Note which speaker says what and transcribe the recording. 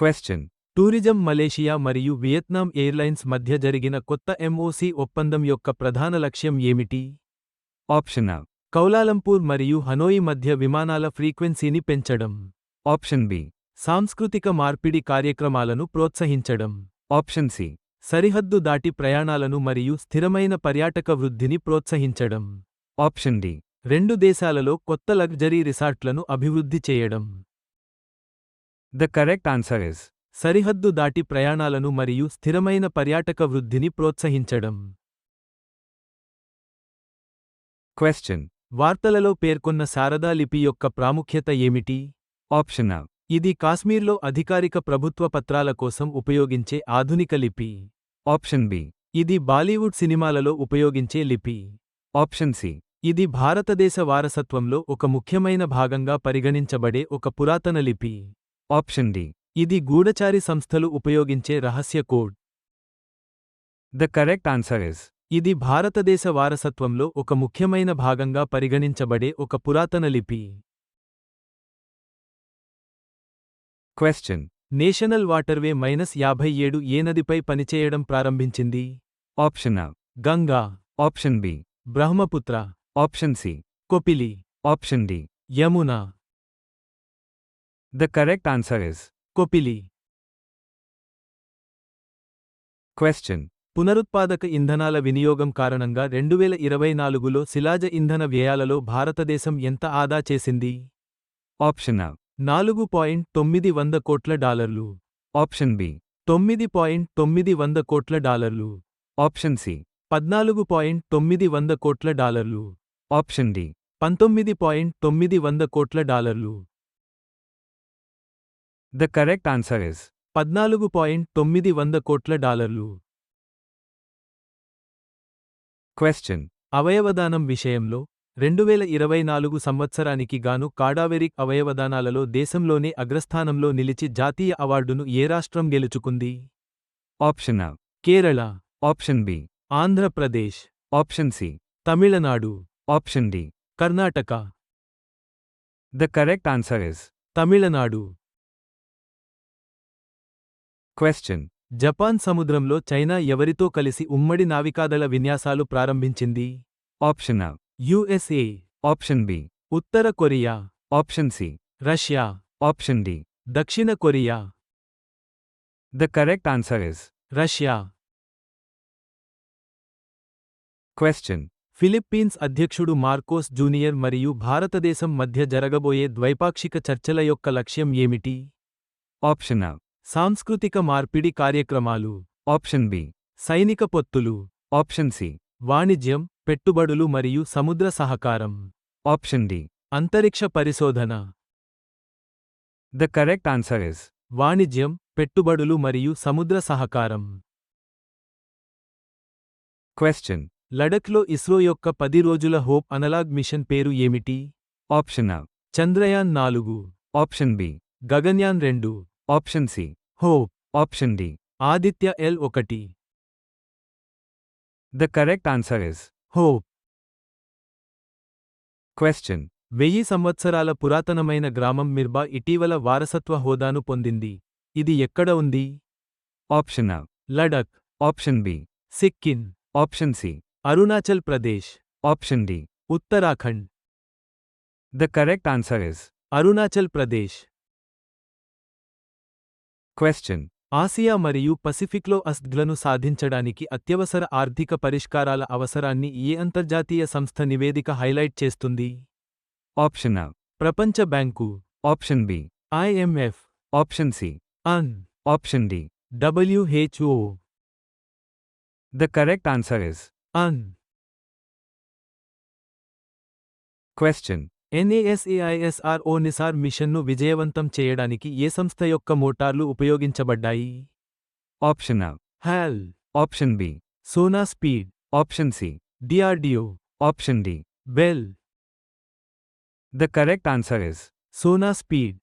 Speaker 1: Question.
Speaker 2: Tourism Malaysia మరియు Vietnam airlines మధ్య జరిగిన కొత్త ఎంఓసి ఒప్పందం యొక్క ప్రధాన లక్ష్యం ఏమిటి
Speaker 1: Option A.
Speaker 2: కౌలాలంపూర్ మరియు హనోయి మధ్య విమానాల ఫ్రీక్వెన్సీని పెంచడం
Speaker 1: Option B.
Speaker 2: సాంస్కృతిక మార్పిడి కార్యక్రమాలను ప్రోత్సహించడం
Speaker 1: Option C.
Speaker 2: సరిహద్దు దాటి ప్రయాణాలను మరియు స్థిరమైన పర్యాటక వృద్ధిని ప్రోత్సహించడం
Speaker 1: Option D.
Speaker 2: రెండు దేశాలలో కొత్త లగ్జరీ రిసార్ట్లను అభివృద్ధి చేయడం
Speaker 1: The correct answer is
Speaker 2: సరిహద్దు దాటి ప్రయాణాలను మరియు స్థిరమైన పర్యాటక వృద్ధిని ప్రోత్సహించడం
Speaker 1: Question.
Speaker 2: వార్తలలో పేర్కొన్న శారదా లిపి యొక్క ప్రాముఖ్యత ఏమిటి
Speaker 1: A.
Speaker 2: ఇది కాశ్మీర్లో అధికారిక ప్రభుత్వ పత్రాల కోసం ఉపయోగించే ఆధునిక లిపి
Speaker 1: Option B.
Speaker 2: ఇది బాలీవుడ్ సినిమాలలో ఉపయోగించే లిపి
Speaker 1: Option C.
Speaker 2: ఇది భారతదేశ వారసత్వంలో ఒక ముఖ్యమైన భాగంగా పరిగణించబడే ఒక పురాతన లిపి
Speaker 1: ఆప్షన్ డి.
Speaker 2: ఇది గూఢచారి సంస్థలు ఉపయోగించే రహస్య code.
Speaker 1: The correct answer is
Speaker 2: ఇది భారతదేశ వారసత్వంలో ఒక ముఖ్యమైన భాగంగా పరిగణించబడే ఒక పురాతన లిపి.
Speaker 1: క్వశ్చన్.
Speaker 2: నేషనల్ వాటర్వే మైనస్ యాభై ఏడు ఏ నదిపై పనిచేయడం ప్రారంభించింది?
Speaker 1: Option A.
Speaker 2: Ganga.
Speaker 1: Option B.
Speaker 2: Brahmaputra.
Speaker 1: Option C.
Speaker 2: Kopili.
Speaker 1: Option D.
Speaker 2: Yamuna.
Speaker 1: The correct answer is
Speaker 2: Kopili
Speaker 1: Question.
Speaker 2: పునరుత్పాదక ఇంధనాల వినియోగం కారణంగా రెండువేల ఇరవై నాలుగులో శిలాజ ఇంధన వ్యయాలలో భారతదేశం ఎంత ఆదా చేసింది
Speaker 1: A.
Speaker 2: నాలుగు పాయింట్ తొమ్మిది వంద కోట్ల డాలర్లు
Speaker 1: Option B.
Speaker 2: తొమ్మిది పాయింట్ తొమ్మిది వంద కోట్ల డాలర్లు
Speaker 1: Option C.
Speaker 2: పద్నాలుగు పాయింట్ తొమ్మిది వంద కోట్ల డాలర్లు
Speaker 1: Option D.
Speaker 2: పంతొమ్మిది పాయింట్ తొమ్మిది వంద కోట్ల డాలర్లు
Speaker 1: The correct answer is
Speaker 2: పద్నాలుగు పాయింట్ తొమ్మిది వంద కోట్ల డాలర్లు
Speaker 1: Question.
Speaker 2: అవయవదానం విషయంలో రెండువేల ఇరవై నాలుగు సంవత్సరానికి గాను కాడావెరిక్ అవయవదానాలలో దేశంలోనే అగ్రస్థానంలో నిలిచి జాతీయ అవార్డును ఏ రాష్ట్రం గెలుచుకుంది
Speaker 1: Option A.
Speaker 2: Kerala
Speaker 1: Option B.
Speaker 2: Andhra Pradesh
Speaker 1: Option C.
Speaker 2: Tamil Nadu
Speaker 1: Option D.
Speaker 2: Karnataka
Speaker 1: The correct answer is
Speaker 2: Tamil Nadu
Speaker 1: Question.
Speaker 2: Japan సముద్రంలో చైనా ఎవరితో కలిసి ఉమ్మడి నావికాదళ విన్యాసాలు ప్రారంభించింది
Speaker 1: A.
Speaker 2: USA
Speaker 1: Option B.
Speaker 2: Uttara Korea
Speaker 1: Option C.
Speaker 2: Russia
Speaker 1: Option D.
Speaker 2: దక్షిణ Korea
Speaker 1: The correct answer is
Speaker 2: Russia
Speaker 1: Question.
Speaker 2: Philippines అధ్యక్షుడు Marcos junior మరియు భారతదేశం మధ్య జరగబోయే ద్వైపాక్షిక చర్చల యొక్క లక్ష్యం ఏమిటి
Speaker 1: A.
Speaker 2: సాంస్కృతిక మార్పిడి కార్యక్రమాలు
Speaker 1: Option B.
Speaker 2: సైనిక పొత్తులు
Speaker 1: Option C.
Speaker 2: వాణిజ్యం పెట్టుబడులు మరియు సముద్ర సహకారం
Speaker 1: Option D.
Speaker 2: అంతరిక్ష పరిశోధన
Speaker 1: The correct answer is
Speaker 2: వాణిజ్యం పెట్టుబడులు మరియు సముద్ర సహకారం
Speaker 1: Question.
Speaker 2: లడఖ్లో ఇస్రో యొక్క పది రోజుల హోప్ అనలాగ్ మిషన్ పేరు ఏమిటి
Speaker 1: Option A.
Speaker 2: చంద్రయాన్ నాలుగు
Speaker 1: Option B.
Speaker 2: గగన్యాన్ రెండు
Speaker 1: Option C.
Speaker 2: Hope
Speaker 1: Option D.
Speaker 2: Aditya L ఒకటి
Speaker 1: The correct answer is
Speaker 2: Hope
Speaker 1: Question.
Speaker 2: వెయ్యి సంవత్సరాల పురాతనమైన గ్రామం మిర్బా ఇటీవల వారసత్వ హోదాను పొందింది ఇది ఎక్కడ ఉంది
Speaker 1: Option A.
Speaker 2: Ladakh
Speaker 1: Option B.
Speaker 2: Sikkim
Speaker 1: Option C.
Speaker 2: Arunachal Pradesh
Speaker 1: Option D.
Speaker 2: Uttarakhand
Speaker 1: The correct answer is
Speaker 2: Arunachal Pradesh
Speaker 1: Question.
Speaker 2: Asia మరియు పసిఫిక్లో అస్గ్లను సాధించడానికి అత్యవసర ఆర్థిక పరిష్కారాల అవసరాన్ని ఏ అంతర్జాతీయ సంస్థ నివేదిక హైలైట్ చేస్తుంది
Speaker 1: Option A.
Speaker 2: ప్రపంచ bank
Speaker 1: Option B.
Speaker 2: IMF
Speaker 1: Option C.
Speaker 2: UN
Speaker 1: Option D.
Speaker 2: WHO
Speaker 1: The correct answer is
Speaker 2: UN
Speaker 1: Question.
Speaker 2: NASA ISRO NISAR మిషన్ను విజయవంతం చేయడానికి ఏ సంస్థ యొక్క మోటార్లు ఉపయోగించబడ్డాయి
Speaker 1: A.
Speaker 2: HAL
Speaker 1: Option B.
Speaker 2: Sona speed
Speaker 1: Option C.
Speaker 2: DRDO
Speaker 1: Option D.
Speaker 2: BEL
Speaker 1: The correct answer is
Speaker 2: Sona speed